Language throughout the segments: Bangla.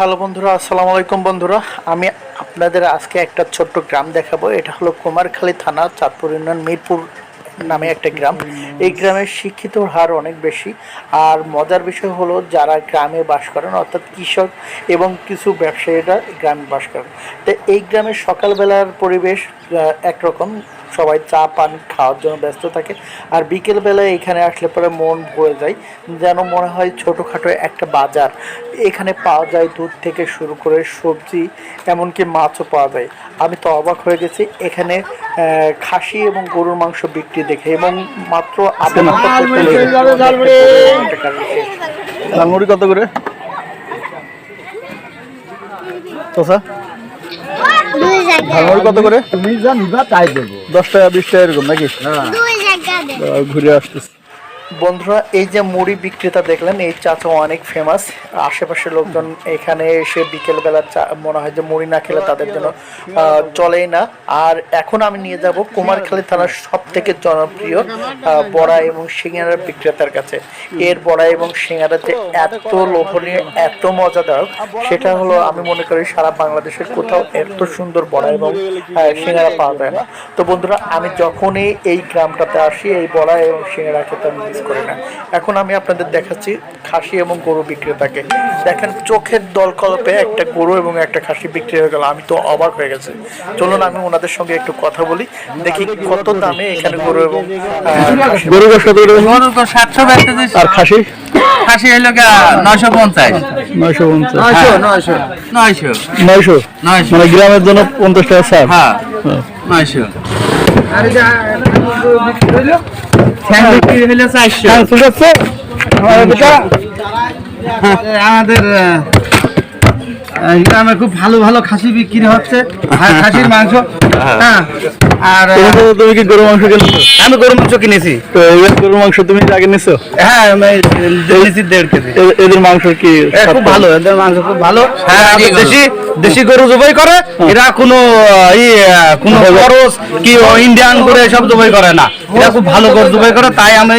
হ্যালো বন্ধুরা, আসসালামু আলাইকুম বন্ধুরা। আমি আপনাদের আজকে একটা ছোট্ট গ্রাম দেখাবো। এটা হলো কুমারখালী থানা, চাঁদপুর ইউনিয়ন, মিরপুর নামে একটা গ্রাম। এই গ্রামের শিক্ষিতর হার অনেক বেশি। আর মজার বিষয় হলো, যারা গ্রামে বাস করেন, অর্থাৎ কৃষক এবং কিছু ব্যবসায়ীরা গ্রামে বাস করেন। তো এই গ্রামের সকালবেলার পরিবেশ একরকম। সবাই চা, পান খাওয়ার জন্য ব্যস্ত থাকে। আর বিকেলবেলায় এখানে আসলে পরে মন ভরে যায়। যেন মনে হয় ছোটোখাটো একটা বাজার। এখানে পাওয়া যায় দুধ থেকে শুরু করে সবজি, এমনকি মাছও পাওয়া যায়। আমি তো অবাক হয়ে গেছি। এখানে আহ, খাসি এবং গরুর মাংস বিক্রি দেখে এবং মাত্র। ঝালমুড়ি কত করে? তোসা ঝালমুড়ি কত করে? তুমি যা নিবা তাই দেবো। দশ টাকা বিশ টাকা এরকম নাকি? আহ, ঘুরে আসতেছি। বন্ধুরা, এই যে মুড়ি বিক্রেতা দেখলেন, এই চাচা অনেক ফেমাস আশেপাশের লোকজন এখানে এসে বিকেলবেলা মনে হয় যে মুড়ি না খেলে তাদের জন্য চলেই না। আর এখন আমি নিয়ে যাব কুমারখালী থানার সব থেকে জনপ্রিয় বড়া এবং সিঙ্গারা বিক্রেতার কাছে। এর বড়া এবং সিঙ্গারা যে এত লোভনীয়, এত মজাদার, সেটা হলো আমি মনে করি সারা বাংলাদেশের কোথাও এত সুন্দর বড়া এবং সিঙ্গারা পাওয়া যায় না। তো বন্ধুরা, আমি যখনই এই গ্রামটাতে আসি, এই বড়া এবং সিঙ্গারা খেতে আমি করি না এখন আমি আপনাদের দেখাচ্ছি খাসি এবং গরু বিক্রেতাকে। দেখেন চোখের দল কল্পে একটা গরু এবং একটা খাসি বিক্রি হয়ে গেল। আমি তো অবাক হয়ে গেছি। চলুন আমি ওনাদের সঙ্গে একটু কথা বলি দেখি কত দামে এখানে গরু এবং গরু তো সাতশো আর খাসি? খাসি হইল গা নয়শো পঞ্চাশ। নয়শো পঞ্চাশ। নয়শো নয়শো। নয়শো। নয়শো? নয়শো। মানে গ্রামের জন্য পঞ্চাশ টাকা হ্যাঁ। হ্যাঁ। নয়শো। হইল চারশো। হ্যাঁ, আমাদের গ্রামে খুব ভালো ভালো খাসি বিক্রি হচ্ছে। আর খাসির মাংস। হ্যাঁ। আর তুমি কি গরু মাংস কিনেছো? আমি গরু মাংস কিনেছি। তো এবার গরু মাংস তুমি আগে নিছো? হ্যাঁ আমি কিনেছি দেড় কেজি। এদের মাংস কি খুব ভালো এদের মাংস খুব ভালো। হ্যাঁ দেশি দেশি গরু জবাই করে। এরা কোনো ই কোনো খরচ কি ইন্ডিয়ান করে সব জবাই করে না। এরা খুব ভালো গরু জবাই করে তাই আমি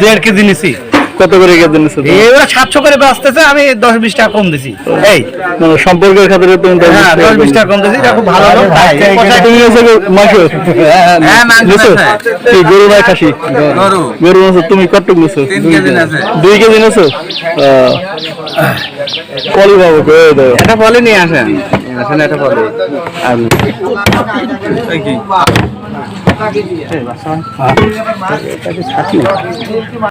দেড় কেজি নিছি। কত করে কেজি? এরা সাতশো করে বেচতেছে আমি দশ বিশ টাকা কম দিছি। এই মানে সম্পর্কের খাতিরে তুমি দশ হ্যাঁ বিশ টাকা কম দিছি এটা খুব ভালো তুমি মাংস হ্যাঁ। কি গরু। না খাসি। গরু। তুমি কতটুকু নিছো। দুই কেজি নিছো কলি বাবু করে দাও এটা বলে নিয়ে আসেন। আসেন এটা বলে